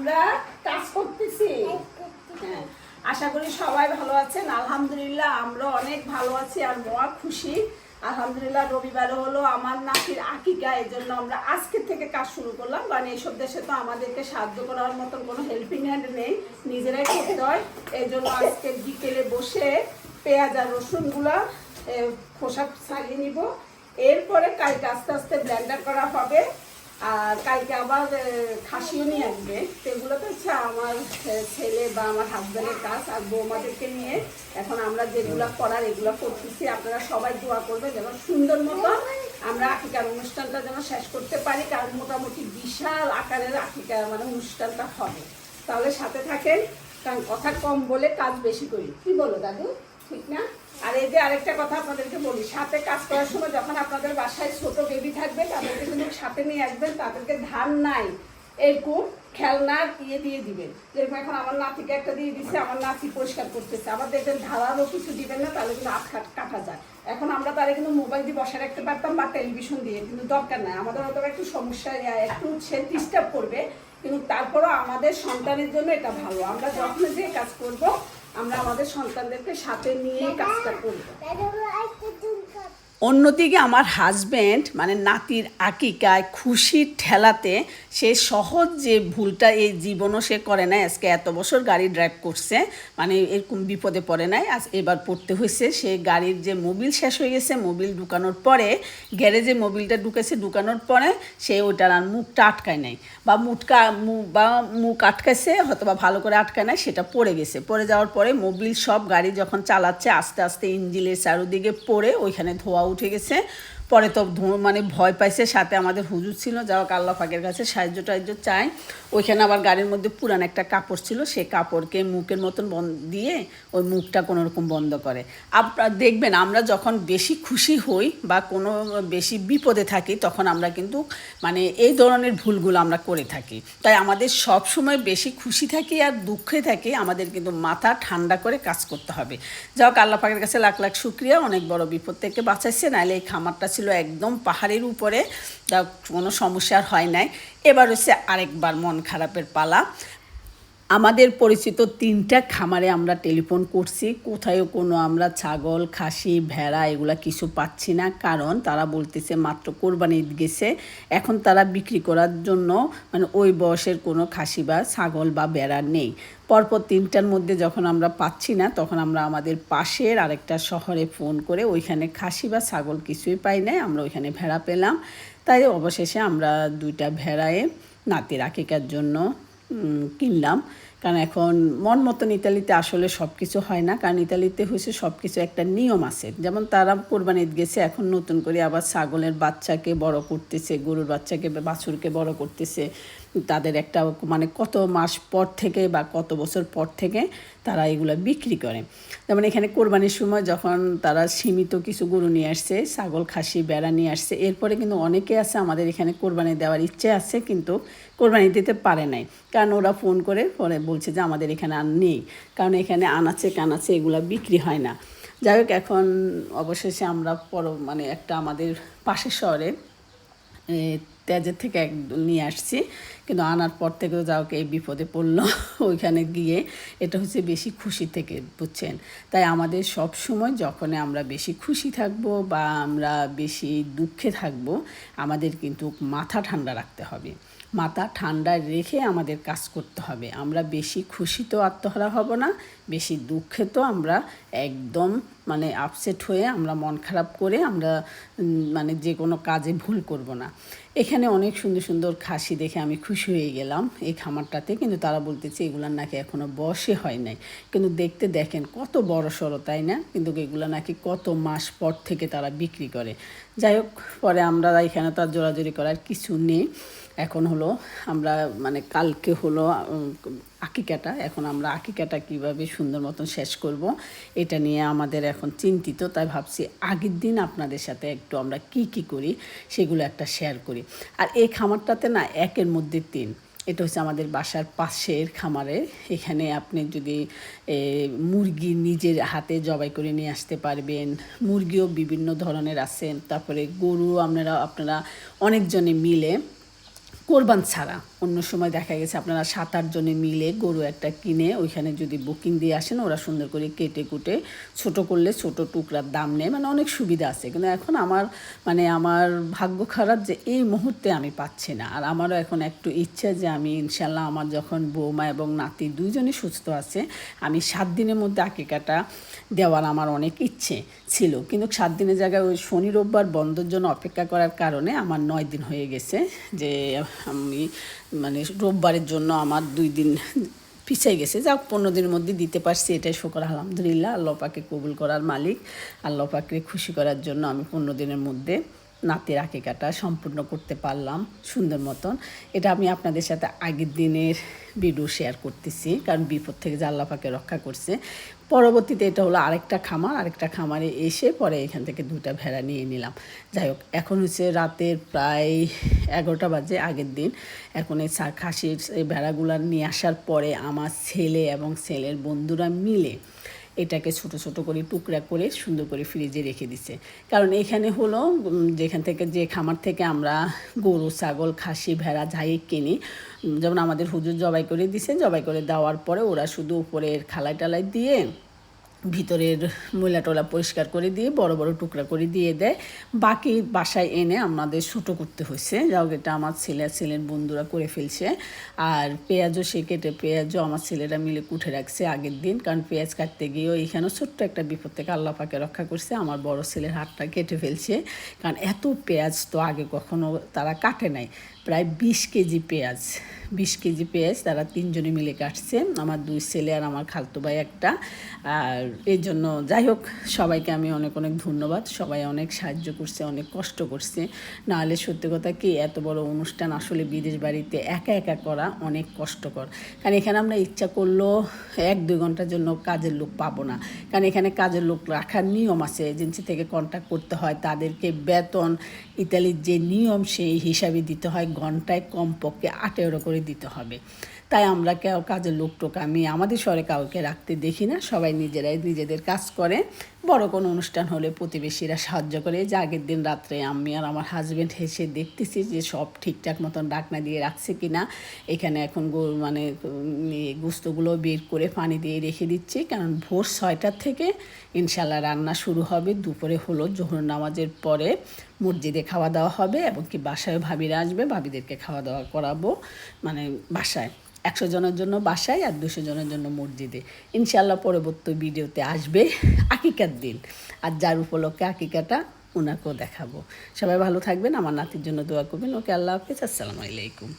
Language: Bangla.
আমরা কাজ করতেছি। হ্যাঁ আশা করি সবাই ভালো আছেন। আলহামদুলিল্লাহ, আমরা অনেক ভালো আছি আর মহা খুশি। আলহামদুলিল্লাহ রবিবারে হলো আমার নাতির আকিকা এই জন্য আমরা আজকে থেকে কাজ শুরু করলাম। কারণ এইসব দেশে তো আমাদেরকে সাহায্য করার মতন কোনো হেল্পিং হ্যান্ড নেই, নিজেরাই করতে হয়। এই জন্য আজকে বিকেলে বসে পেঁয়াজ আর রসুনগুলা খোসা ছাড়িয়ে নিব। এরপরে কালকে আস্তে আস্তে ব্লেন্ডার করা হবে। আর কালকে আবার খাসিও নিয়ে আসবে। সেগুলো তো হচ্ছে আমার ছেলে বা আমার হাজব্যান্ডের কাজ আর বৌমাদেরকে নিয়ে। এখন আমরা যেগুলো করার, এগুলো করতেছি। আপনারা সবাই দোয়া করবে যেন সুন্দর মতো আমরা আকিকার অনুষ্ঠানটা যেন শেষ করতে পারি, কারণ মোটামুটি বিশাল আকারের আকিকা মানে অনুষ্ঠানটা হবে। তাহলে সাথে থাকেন, কারণ কথা কম বলে কাজ বেশি করি। কি বলো দাদু? ঠিক না? আর এই যে আরেকটা কথা আপনাদেরকে বলি সাথে কাজ করার সময় যখন আপনাদের বাসায় ছোট বেবি থাকবে, তাদেরকে কিন্তু সাথে নিয়ে আসবেন, তাদেরকে ধান নাই এরকম খেলনার ইয়ে দিয়ে দিবেন। যেরকম এখন আমার নাতিকে একটা দিয়ে দিচ্ছে আমার নাতি পরিষ্কার করতেছে। আবার দেখবেন ধারারও কিছু দিবেন না, তাহলে কিন্তু আট কাট কাটা যায়। এখন আমরা তারা কিন্তু মোবাইল দিয়ে বসে রাখতে পারতাম বা টেলিভিশন দিয়ে, কিন্তু দরকার নাই। আমাদের হয়তো একটু সমস্যা একটু সে ডিস্টার্ব করবে। কিন্তু তারপরও আমাদের সন্তানের জন্য এটা ভালো। আমরা যখন যে কাজ করব আমরা আমাদের সন্তানদেরকে সাথে নিয়ে কাজটা করব। অন্যদিকে আমার হাজব্যান্ড মানে নাতির আকিকায় খুশির ঠেলাতে সে সহজ যে ভুলটা এই জীবনও সে করে নাই, আজকে এত বছর গাড়ি ড্রাইভ করছে মানে এরকম বিপদে পড়ে নাই, আজ এবার পড়তে হয়েছে, সে গাড়ির যে মোবিল শেষ হয়ে গেছে মোবিল ঢুকানোর পরে গ্যারেজে মোবিলটা ঢুকেছে, ঢুকানোর পরে সে ওইটার আর মুখটা আটকায় নাই, বা মুটকা মু- বা মুখ আটকাইছে হয়তো বা ভালো করে আটকায় নাই, সেটা পড়ে গেছে, পড়ে যাওয়ার পরে মোবিল সব গাড়ি যখন চালাচ্ছে, আস্তে আস্তে ইঞ্জিলের চারোদিকে পড়ে ওইখানে ধোয়া উঠে গেছে। পরে তো মানে ভয় পাইছে, সাথে আমাদের হুজুর ছিল যাওয়া আল্লাহ পাকের কাছে সাহায্য টাহায্য চাই ওইখানে আবার গাড়ির মধ্যে পুরান একটা কাপড় ছিল, সে কাপড়কে মুখের মতন দিয়ে ওই মুখটা কোনো রকম বন্ধ করে। আপনার দেখবেন, আমরা যখন বেশি খুশি হই বা কোনো বেশি বিপদে থাকি, তখন আমরা কিন্তু মানে এই ধরনের ভুলগুলো আমরা করে থাকি। তাই আমাদের সব সময় বেশি খুশি থাকি আর দুঃখে থাকি, আমাদের কিন্তু মাথা ঠান্ডা করে কাজ করতে হবে। যাও আল্লাহ পাকের কাছে লাখ লাখ শুক্রিয়া, অনেক বড় বিপদ থেকে বাঁচাইছে নাহলে এই খামারটা একদম পাহাড়ের উপরে কোনো সমস্যার হয় নাই। এবার হচ্ছে আরেকবার মন খারাপের পালা। আমাদের পরিচিত তিনটা খামারে আমরা টেলিফোন করছি। কোথায়ও কোনো আমরা ছাগল, খাসি, ভেড়া এগুলা কিছু পাচ্ছি না। কারণ তারা বলতেছে মাত্র কোরবানি ঈদ গেছে। এখন তারা বিক্রি করার জন্য মানে ওই বয়সের কোনো খাসি বা ছাগল বা ভেড়া নেই। পরপর তিনটার মধ্যে যখন আমরা পাচ্ছি না, তখন আমরা আমাদের পাশের আরেকটা শহরে ফোন করে ওইখানে খাসি বা ছাগল কিছুই পাই নাই, আমরা ওইখানে ভেড়া পেলাম। তাই অবশেষে আমরা দুইটা ভেড়ায় নাতির আকিকার জন্য কিনলাম। কারণ এখন মন মতন ইতালিতে আসলে সব কিছু হয় না। কারণ ইতালিতে হয়েছে সব কিছু একটা নিয়ম আছে। যেমন তারা কোরবানি ঈদ গেছে, এখন নতুন করে আবার ছাগলের বাচ্চাকে বড় করতেছে, গরুর বাচ্চাকে বাছুরকে বড় করতেছে। তাদের একটা মানে কত মাস পর থেকে বা কত বছর পর থেকে তারা এগুলো বিক্রি করে। যেমন এখানে কোরবানির সময় যখন তারা সীমিত কিছু গরু নিয়ে আসছে, ছাগল, খাসি, বেড়া নিয়ে আসছে, এরপরে কিন্তু অনেকে আছে আমাদের এখানে কোরবানি দেওয়ার ইচ্ছে আছে কিন্তু কোরবানি দিতে পারে নাই। কারণ ওরা ফোন করে পরে বলছে যে আমাদের এখানে আর নেই। কারণ এখানে আনাচে কানাচে এগুলো বিক্রি হয় না। যাই হোক, এখন অবশেষে আমরা পর মানে একটা আমাদের পাশের শহরে তেজের থেকে এক নিয়ে আসছি। কিন্তু আনার পর থেকেও যাও এই বিপদে পড়ল, ওইখানে গিয়ে এটা হচ্ছে বেশি খুশি থেকে, বুঝছেন? তাই আমাদের সব সময় যখন আমরা বেশি খুশি থাকব বা আমরা বেশি দুঃখে থাকব, আমাদের কিন্তু মাথা ঠান্ডা রাখতে হবে। মাথা ঠান্ডা রেখে আমাদের কাজ করতে হবে। আমরা বেশি খুশি তো আত্মহারা হব না, বেশি দুঃখে তো আমরা একদম মানে আপসেট হয়ে আমরা মন খারাপ করে আমরা মানে যে কোনো কাজে ভুল করব না। এখানে অনেক সুন্দর সুন্দর খাসি দেখে আমি খুশি হয়ে গেলাম এই খামারটাতে, কিন্তু তারা বলতেছে এগুলার নাকি এখনও বসে হয় নাই। কিন্তু দেখতে দেখেন কত বড় সড়ো, তাই না? কিন্তু এগুলো নাকি কত মাস পর থেকে তারা বিক্রি করে। যাই হোক, পরে আমরা এখানে তার জোরাজুরি করার কিছু নেই। এখন হলো আমরা মানে কালকে হলো আকিকাটা, এখন আমরা আকিকাটা কীভাবে সুন্দর মতন শেষ করব, এটা নিয়ে আমাদের এখন চিন্তিত, তাই ভাবছি আগের দিন আপনাদের সাথে একটু আমরা কি কি করি, সেগুলো একটা শেয়ার করি। আর এই খামারটাতে না, একের মধ্যে তিন। এটা হচ্ছে আমাদের বাসার পাশের খামারে, এখানে আপনি যদি মুরগি নিজের হাতে জবাই করে নিয়ে আসতে পারবেন, মুরগিও বিভিন্ন ধরনের আছে, তারপরে গরু, আপনারা আপনারা অনেকজনে মিলে কোরবান ছাড়া। অন্য সময় দেখা গেছে আপনারা সাত আট জনে মিলে গরু একটা কিনে ওইখানে যদি বুকিং দিয়ে আসেন, ওরা সুন্দর করে কেটে কুটে ছোট করলে ছোট টুকরার দাম নেয়। মানে অনেক সুবিধা আছে। কিন্তু এখন আমার মানে আমার ভাগ্য খারাপ যে এই মুহূর্তে আমি পাচ্ছি না। আর আমারও এখন একটু ইচ্ছা যে আমি ইনশাল্লাহ আমার যখন বৌমা এবং নাতি দুইজনই সুস্থ আছে, আমি সাত দিনের মধ্যে আকিকাটা দেওয়ার আমার অনেক ইচ্ছে ছিল। কিন্তু সাত দিনের জায়গায় ওই শনি, রোববার বন্ধের জন্য অপেক্ষা করার কারণে আমার নয় দিন হয়ে গেছে যে আমি মানে রোববারের জন্য আমার দুই দিন পিছাই গেছে। যা পনেরো দিনের মধ্যে দিতে পারছি, এটাই শুকর। আলহামদুলিল্লাহ, আল্লাহ পাকে কবুল করার মালিক, আল্লাহ পাকে খুশি করার জন্য আমি পনেরো দিনের মধ্যে নাতের আঁকিকাটা সম্পূর্ণ করতে পারলাম সুন্দর মতন। এটা আমি আপনাদের সাথে আগের দিনের ভিডিও শেয়ার করতেছি, কারণ বিপদ থেকে পাকে রক্ষা করছে। পরবর্তীতে এটা হলো আরেকটা খামার, আরেকটা খামারে এসে পরে এখান থেকে দুটা ভেড়া নিয়ে নিলাম। যাই হোক, এখন হচ্ছে রাতের প্রায় এগারোটা বাজে আগের দিন। এখন এই খাসির ভেড়াগুলো নিয়ে আসার পরে আমার ছেলে এবং ছেলের বন্ধুরা মিলে এটাকে ছোট ছোট করে টুকরা করে সুন্দর করে ফ্রিজে রেখে দিছে। কারণ এখানে হলো যেখান থেকে, যে খামার থেকে আমরা গরু, ছাগল, খাসি, ভেড়া যাই কিনি যেমন আমাদের হুজুর জবাই করে দিছে, জবাই করে দেওয়ার পরে ওরা শুধু উপরের খালাই টালাই দিয়ে ভিতরের ময়লা টলা পরিষ্কার করে দিয়ে, বড় বড় টুকরা করে দিয়ে দেয়। বাকি বাসায় এনে আমাদের ছোটো করতে হয়েছে। যাও এটা আমার ছেলে ছেলের বন্ধুরা করে ফেলছে। আর পেঁয়াজও সে কেটে পেঁয়াজও আমার ছেলেরা মিলে কুঠে রাখছে আগের দিন। কারণ পেঁয়াজ কাটতে গিয়েও এখানেও ছোট্ট একটা বিপদ থেকে আল্লাহ পাকে রক্ষা করছে। আমার বড় ছেলের হাতটা কেটে ফেলছে। কারণ এত পেঁয়াজ তো আগে কখনো তারা কাটে নাই। প্রায় বিশ কেজি পেঁয়াজ, বিশ কেজি পেঁয়াজ তারা তিনজনে মিলে কাটছে। আমার দুই ছেলে আর আমার খালতো ভাই একটা। আর এই জন্য যাই হোক, সবাইকে আমি অনেক অনেক ধন্যবাদ। সবাই অনেক সাহায্য করছে, অনেক কষ্ট করছে। নাহলে সত্যি কথা কি, এত বড় অনুষ্ঠান আসলে বিদেশ বাড়িতে একা একা করা অনেক কষ্টকর। কারণ এখানে আমরা ইচ্ছা করলেও এক দুই ঘণ্টার জন্য কাজের লোক পাবো না। কারণ এখানে কাজের লোক রাখার নিয়ম আছে। এজেন্সি থেকে কন্ট্যাক্ট করতে হয়, তাদেরকে বেতন ইত্যাদির যে নিয়ম, সেই হিসাবে দিতে হয়। ঘন্টায় কমপক্ষে আঠেরো করে দিতে হবে। তাই আমরা কেউ কাজের লোক টোক আমি আমাদের শহরে কাউকে রাখতে দেখি না, সবাই নিজেরাই নিজেদের কাজ করে। বড় কোনো অনুষ্ঠান হলে প্রতিবেশীরা সাহায্য করে যে আগের দিন রাত্রে আমি আর আমার হাজব্যান্ড হেসে দেখতেছি যে সব ঠিকঠাক মতন ডাকনা দিয়ে রাখছে কি না এখানে এখন মানে গুস্তগুলো বের করে পানি দিয়ে রেখে দিচ্ছি। কারণ ভোর ছয়টার থেকে ইনশাল্লাহ রান্না শুরু হবে। দুপুরে হলো জোহর নামাজের পরে মসজিদে খাওয়া দাওয়া হবে এবং কি বাসায় ভাবিরা আসবে। ভাবিদেরকে খাওয়া দাওয়া করাবো। মানে বাসায় একশো জনের জন্য বাসায় আর দুশো জনের জন্য মসজিদে। ইনশাল্লাহ পরবর্তী ভিডিওতে আসবে। আকিকার দিন। আর যার উপলক্ষে আকিকাটা ওনাকেও দেখাবো। সবাই ভালো থাকবেন, আমার নাতির জন্য দোয়া করবেন। ওকে আল্লাহ হাফিজ, আসসালামু আলাইকুম।